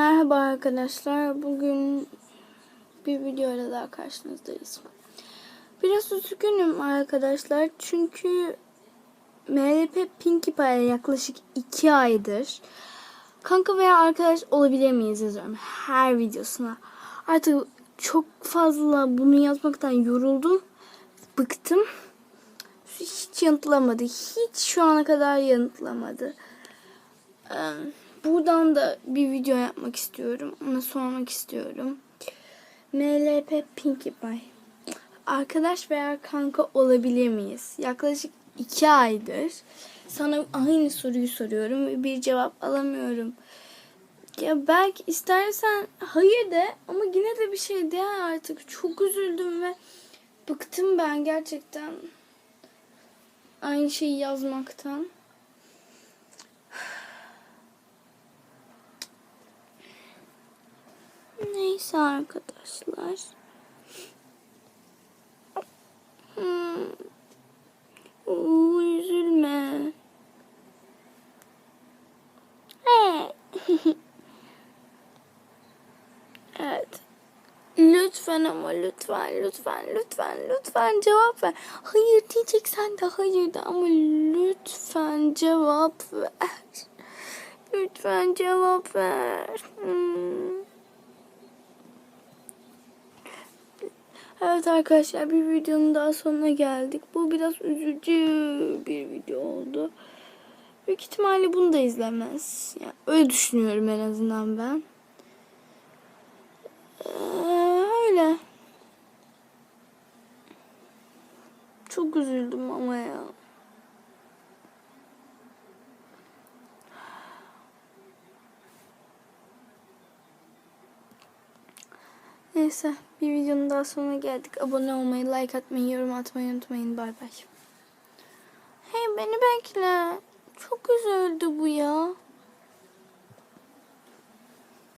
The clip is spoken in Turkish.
Merhaba arkadaşlar. Bugün bir videoyla daha karşınızdayız. Biraz üzgünüm arkadaşlar. Çünkü MLP Pinkie Pie'ye yaklaşık 2 aydır kanka veya arkadaş olabilir miyiz yazıyorum her videosuna. Artık çok fazla bunu yazmaktan yoruldum. Bıktım. Hiç yanıtlamadı. Hiç şu ana kadar yanıtlamadı. Ee, Buradan da bir video yapmak istiyorum. Ona sormak istiyorum. MLP Pinkie Pie. Arkadaş veya kanka olabilir miyiz? Yaklaşık iki aydır sana aynı soruyu soruyorum ve bir cevap alamıyorum. Ya belki istersen hayır de ama yine de bir şey de artık. Çok üzüldüm ve bıktım ben gerçekten aynı şeyi yazmaktan. Neyse arkadaşlar. Hmm. Oo, üzülme. Evet. Lütfen ama lütfen lütfen lütfen lütfen cevap ver. Hayır diyeceksen de hayır de ama lütfen cevap ver. Lütfen cevap ver. Hmm. Evet arkadaşlar bir videonun daha sonuna geldik. Bu biraz üzücü bir video oldu. Büyük ihtimalle bunu da izlemez. Yani öyle düşünüyorum en azından ben. Ee, öyle. Çok üzüldüm ama ya. Neyse bir videonun daha sonuna geldik. Abone olmayı, like atmayı, yorum atmayı unutmayın. Bay bay. Hey beni bekle. Çok üzüldü bu ya.